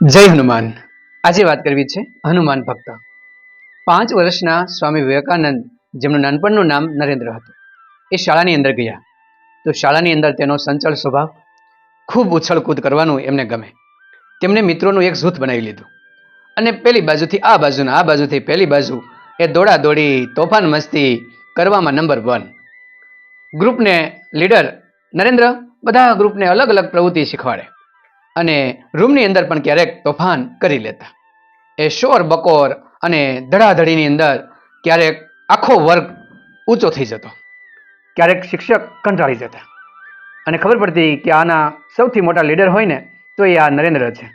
જય હનુમાન. આજે વાત કરવી છે હનુમાન ભક્ત. પાંચ વર્ષના સ્વામી વિવેકાનંદ, જેમનું નાનપણનું નામ નરેન્દ્ર હતું, એ શાળાની અંદર ગયા. તો શાળાની અંદર તેનો સંચળ સ્વભાવ ખૂબ ઉછળકૂદ કરવાનું એમને ગમે. તેમણે મિત્રોનું એક જૂથ બનાવી લીધું. અને પેલી બાજુથી આ બાજુના આ બાજુથી પેલી બાજુ એ દોડા દોડી તોફાન મસ્તી કરવામાં નંબર વન. ગ્રુપને લીડર નરેન્દ્ર બધા ગ્રુપને અલગ અલગ પ્રવૃત્તિ શીખવાડે. અને રૂમની અંદર પણ ક્યારેક તોફાન કરી લેતા. એ શોર, બકોર અને ધડાધડીની અંદર ક્યારેક આખો વર્ગ ઊંચો થઈ જતો. ક્યારેક શિક્ષક કંટાળી જતા. અને ખબર પડતી કે આના સૌથી મોટા લીડર હોય ને, તો એ આ નરેન્દ્ર છે.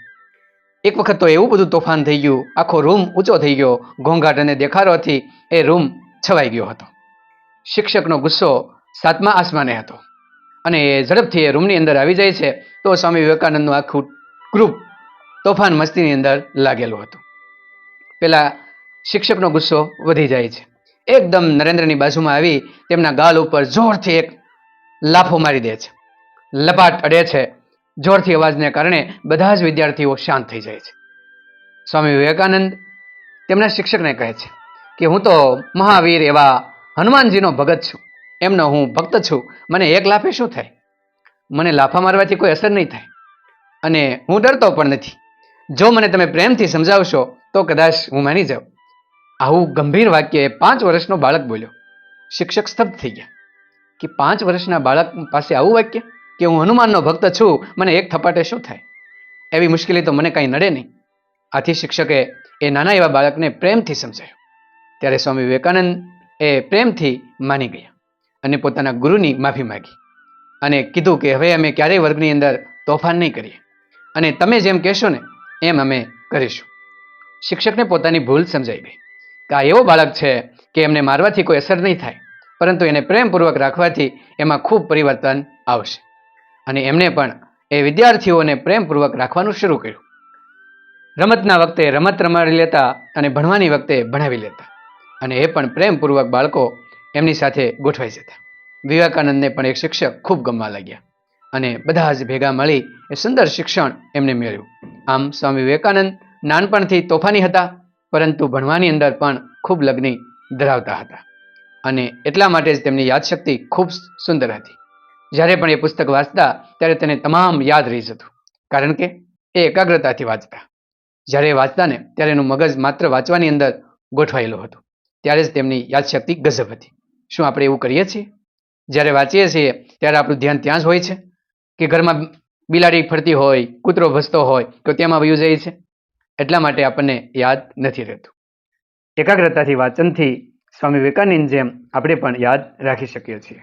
એક વખત તો એવું બધું તોફાન થઈ ગયું, આખો રૂમ ઊંચો થઈ ગયો, ઘોંઘાટ અને દેખારોથી એ રૂમ છવાઈ ગયો હતો. શિક્ષકનો ગુસ્સો સાતમા આસમાને હતો. અને ઝડપથી એ રૂમની અંદર આવી જાય છે. તો સ્વામી વિવેકાનંદનું આખું ગ્રુપ તોફાન મસ્તીની અંદર લાગેલું હતું. પેલા શિક્ષકનો ગુસ્સો વધી જાય છે. એકદમ નરેન્દ્રની બાજુમાં આવી તેમના ગાલ ઉપર જોરથી એક લાફો મારી દે છે. લપાટ અડે છે. જોરથી અવાજને કારણે બધા જ વિદ્યાર્થીઓ શાંત થઈ જાય છે. સ્વામી વિવેકાનંદ તેમના શિક્ષકને કહે છે કે હું તો મહાવીર એવા હનુમાનજીનો ભગત છું. એમનો હું ભક્ત છું. મને એક લાફે શું થાય? મને લાફા મારવાથી કોઈ અસર નહીં થાય. અને હું ડરતો પણ નથી. જો મને તમે પ્રેમથી સમજાવશો, તો કદાચ હું માની જાઉં. આવું ગંભીર વાક્ય પાંચ વર્ષનો બાળક બોલ્યો. શિક્ષક સ્તબ્ધ થઈ ગયા. કે પાંચ વર્ષના બાળક પાસે આવું વાક્ય? કે હું હનુમાનનો ભક્ત છું, મને એક થપાટે શું થાય? એવી મુશ્કેલી તો મને કાંઈ નડે નહીં. આથી શિક્ષકે એ નાના એવા બાળકને પ્રેમથી સમજાયો. ત્યારે સ્વામી વિવેકાનંદ એ પ્રેમથી માની ગયા. અને પોતાના ગુરુની માફી માગી અને કીધું કે હવે અમે ક્યારેય વર્ગની અંદર તોફાન નહીં કરીએ. અને તમે જેમ કહેશો ને, એમ અમે કરીશું. શિક્ષકને પોતાની ભૂલ સમજાઈ ગઈ કે આ એવો બાળક છે કે એમને મારવાથી કોઈ અસર નહીં થાય, પરંતુ એને પ્રેમપૂર્વક રાખવાથી એમાં ખૂબ પરિવર્તન આવશે. અને એમને પણ એ વિદ્યાર્થીઓને પ્રેમપૂર્વક રાખવાનું શરૂ કર્યું. રમતના વખતે રમત રમાડી લેતા અને ભણવાની વખતે ભણાવી લેતા. અને એ પણ પ્રેમપૂર્વક બાળકો એમની સાથે ગોઠવાઈ જતા. વિવેકાનંદને પણ એક શિક્ષક ખૂબ ગમવા લાગ્યા અને બધા જ ભેગા મળી એ સુંદર શિક્ષણ એમને મેળવ્યું. આમ સ્વામી વિવેકાનંદ નાનપણથી તોફાની હતા, પરંતુ ભણવાની અંદર પણ ખૂબ લગ્ની ધરાવતા હતા. અને એટલા માટે જ તેમની યાદશક્તિ ખૂબ સુંદર હતી. જ્યારે પણ એ પુસ્તક વાંચતા, ત્યારે તેને તમામ યાદ રહી જતું. કારણ કે એ એકાગ્રતાથી વાંચતા. જ્યારે વાંચતા ને ત્યારે એનું મગજ માત્ર વાંચવાની અંદર ગોઠવાયેલું હતું. ત્યારે જ તેમની યાદશક્તિ ગજબ હતી. શું આપણે એવું કરીએ છીએ? જ્યારે વાંચીએ છીએ, ત્યારે આપણું ધ્યાન ત્યાં જ હોય છે? કે ઘરમાં બિલાડી ફરતી હોય, કૂતરો ભસતો હોય, તો તેમાં વયું જાય છે? એટલા માટે આપણને યાદ નથી રહેતું. એકાગ્રતાથી વાંચનથી સ્વામી વિવેકાનંદ જેમ આપણે પણ યાદ રાખી શકીએ છીએ.